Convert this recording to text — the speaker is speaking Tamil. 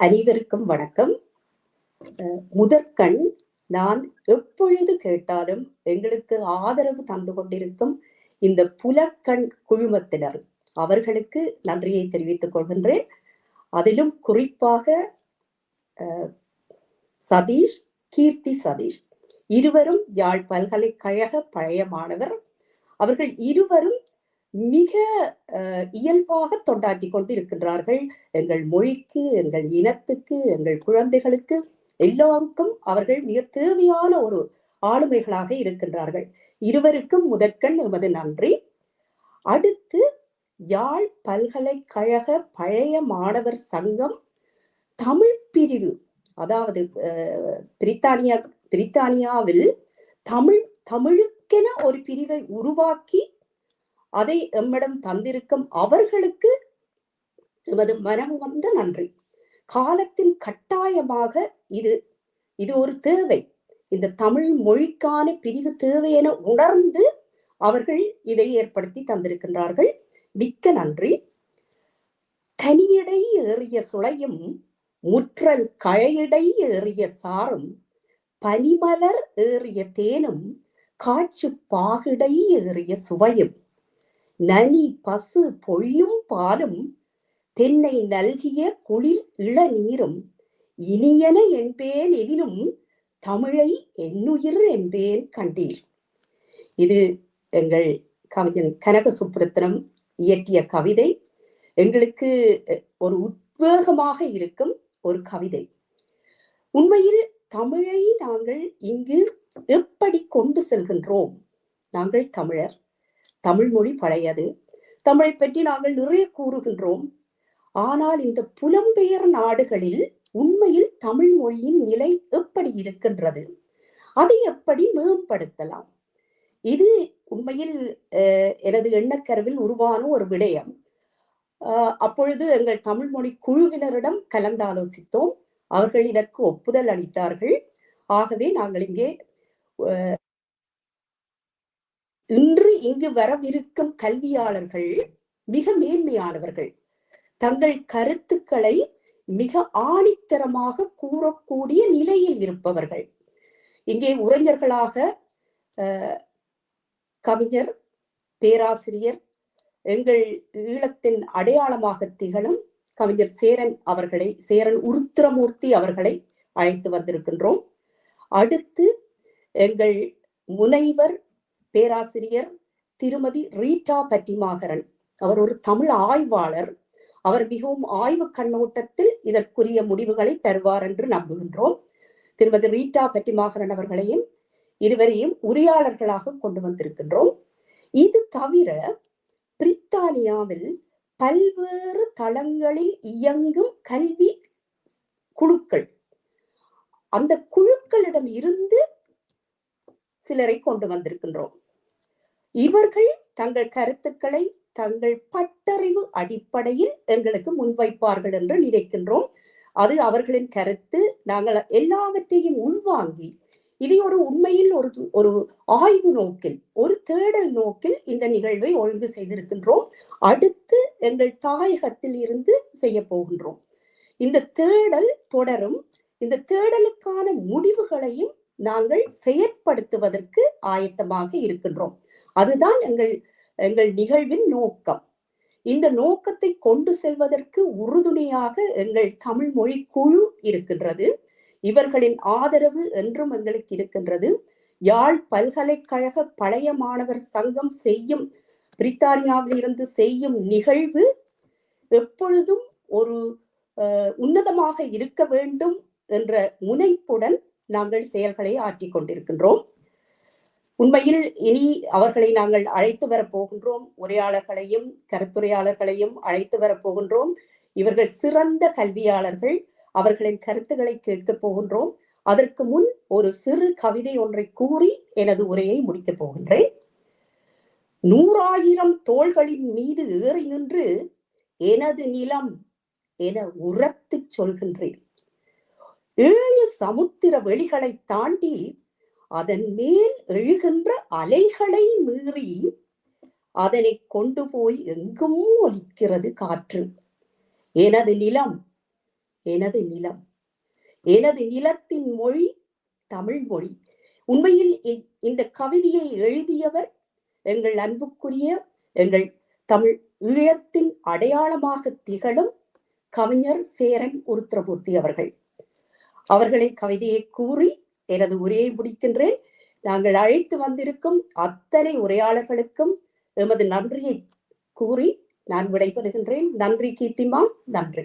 அனைவருக்கும் வணக்கம். முதற்கண் நான் எப்பொழுது கேட்டாலும் எங்களுக்கு ஆதரவு தந்து கொண்டிருக்கும் இந்த புலக்கண் குழுமத்தினர் அவர்களுக்கு நன்றியை தெரிவித்துக் கொள்கின்றேன். அதிலும் குறிப்பாக சதீஷ் கீர்த்தி சதீஷ். இருவரும் யாழ் பல்கலைக்கழக பழைய மாணவர். அவர்கள் இருவரும் மிக இயல்பாக தொண்டாற்றி கொண்டு இருக்கின்றார்கள் எங்கள் மொழிக்கு எங்கள் இனத்துக்கு எங்கள் குழந்தைகளுக்கு எல்லோருக்கும் அவர்கள் மிக தேவையான ஒரு ஆளுமைகளாக இருக்கின்றார்கள். இருவருக்கும் முதற்கண் எமது நன்றி. அடுத்து யாழ் பல்கலைக்கழக பழைய மாணவர் சங்கம் தமிழ் பிரிவு அதாவது பிரித்தானியா பிரித்தானியாவில் தமிழ் தமிழுக்கென ஒரு பிரிவை உருவாக்கி அதை எம்மிடம் தந்திருக்கும் அவர்களுக்கு எமது மனம் வந்த நன்றி. காலத்தின் கட்டாயமாக இது இது ஒரு தேவை. இந்த தமிழ் மொழிக்கான பிரிவு தேவை என உணர்ந்து அவர்கள் இதை ஏற்படுத்தி தந்திருக்கின்றார்கள். மிக்க நன்றி. கனியடை ஏறிய சுளையும் முற்றல் கழையடை ஏறிய சாரும் பனிமலர் ஏறிய தேனும் காற்று பாகிடை ஏறிய சுவையும். நனி பசு பொழியும் பாலும் தென்னை நல்கிய குளிர் இளநீரும் இனியன என்பேன் எனினும் தமிழை என்னுயிர் என்பேன் கண்டீர். இது எங்கள் கவிஞன் கனக சுப்புரத்தனம் இயற்றிய கவிதை. எங்களுக்கு ஒரு உத்வேகமாக இருக்கும் ஒரு கவிதை. உண்மையில் தமிழை நாங்கள் இங்கு எப்படி கொண்டு செல்கின்றோம்? நாங்கள் தமிழர். தமிழ் மொழி பழையது. தமிழை பற்றி நாங்கள் நிறைய கூறுகின்றோம். ஆனால் இந்த புலம்பெயர் நாடுகளில் உண்மையில் தமிழ் மொழியின் நிலை எப்படி இருக்கின்றது? அதை எப்படி மேம்படுத்தலாம்? இது உண்மையில் எனது எண்ணக்கருவில் உருவான ஒரு விடயம். அப்பொழுது எங்கள் தமிழ் மொழி குழுவினரிடம் கலந்தாலோசித்தோம். அவர்கள் இதற்கு ஒப்புதல் அளித்தார்கள். ஆகவே நாங்கள் இங்கே இன்று இங்கு வரவிருக்கும் கல்வியாளர்கள் மிக மேன்மையானவர்கள். தங்கள் கருத்துக்களை மிக ஆணித்தரமாக கூறக்கூடிய நிலையில் இருப்பவர்கள். இங்கே உரைஞர்களாக கவிஞர் பேராசிரியர் எங்கள் ஈழத்தின் அடையாளமாக திகழும் கவிஞர் சேரன் அவர்களை சேரன் உருத்திரமூர்த்தி அவர்களை அழைத்து வந்திருக்கின்றோம். அடுத்து எங்கள் முனைவர் பேராசிரியர் திருமதி ரீட்டா பட்டிமாகரன். அவர் ஒரு தமிழ் ஆய்வாளர். அவர் மிகவும் ஆய்வு கண்ணோட்டத்தில் இதற்குரிய முடிவுகளை தருவார் என்று நம்புகின்றோம். திருமதி ரீட்டா பட்டிமாகரன் அவர்களையும் இருவரையும் உரையாளர்களாக கொண்டு வந்திருக்கின்றோம். இது தவிர பிரித்தானியாவில் பல்வேறு தளங்களில் இயங்கும் கல்வி குழுக்கள். அந்த குழுக்களிடம் இருந்து சிலரை கொண்டு வந்திருக்கின்றோம். இவர்கள் தங்கள் கருத்துக்களை தங்கள் பட்டறிவு அடிப்படையில் எங்களுக்கு முன்வைப்பார்கள் என்று நினைக்கின்றோம். அது அவர்களின் கருத்து. நாங்கள் எல்லாவற்றையும் உள்வாங்கி இதை ஒரு உண்மையில் ஒரு ஒரு ஆய்வு நோக்கில் ஒரு தேடல் நோக்கில் இந்த நிகழ்வை ஒழுங்கு செய்திருக்கின்றோம். அடுத்து எங்கள் தாயகத்தில் இருந்து செய்ய போகின்றோம். இந்த தேடல் தொடரும். இந்த தேடலுக்கான முடிவுகளையும் நாங்கள் செயற்படுத்துவதற்கு ஆயத்தமாக இருக்கின்றோம். அதுதான் எங்கள் எங்கள் நிகழ்வின் நோக்கம். இந்த நோக்கத்தை கொண்டு செல்வதற்கு உறுதுணையாக எங்கள் தமிழ் மொழி குழு இருக்கின்றது. இவர்களின் ஆதரவு என்றும் எங்களுக்கு இருக்கின்றது. யாழ் பல்கலைக்கழக பழைய மாணவர் சங்கம் செய்யும் பிரித்தானியாவில் இருந்து செய்யும் நிகழ்வு எப்பொழுதும் ஒரு உன்னதமாக இருக்க வேண்டும் என்ற முனைப்புடன் நாங்கள் செயல்களை ஆற்றிக் கொண்டிருக்கின்றோம். உண்மையில் இனி அவர்களை நாங்கள் அழைத்து வரப்போகின்றோம் உரையாளர்களையும் கருத்துரையாளர்களையும் அழைத்து வரப் போகின்றோம் இவர்கள் சிறந்த கல்வியாளர்கள் அவர்களின் கருத்துக்களை கேட்கப் போகின்றோம். அதற்கு முன் ஒரு சிறு கவிதை ஒன்றை கூறி எனது உரையை முடிக்கப் போகின்றேன். நூறாயிரம் தோள்களின் மீது ஏறி நின்று எனது நிலம் என உரத்து சொல்கின்றேன். ஏழு சமுத்திர வெளிகளை தாண்டி அதன் மேல் எழுகின்ற அலைகளை மீறி அதனை கொண்டு போய் எங்கும் ஒலிக்கிறது காற்று. எனது நிலம் எனது நிலம் எனது நிலத்தின் மொழி தமிழ் மொழி. உண்மையில் இந்த கவிதையை எழுதியவர் எங்கள் அன்புக்குரிய எங்கள் தமிழ் ஈழத்தின் அடையாளமாக திகழும் கவிஞர் சேரன் உருத்திரமூர்த்தி அவர்கள். அவர்களின் கவிதையை கூறி எனது உரையை முடிக்கின்றேன். நாங்கள் அழைத்து வந்திருக்கும் அத்தனை உரையாளர்களுக்கும் எமது நன்றியை கூறி நான் விடைபெறுகின்றேன். நன்றி கீர்த்திமா. நன்றி.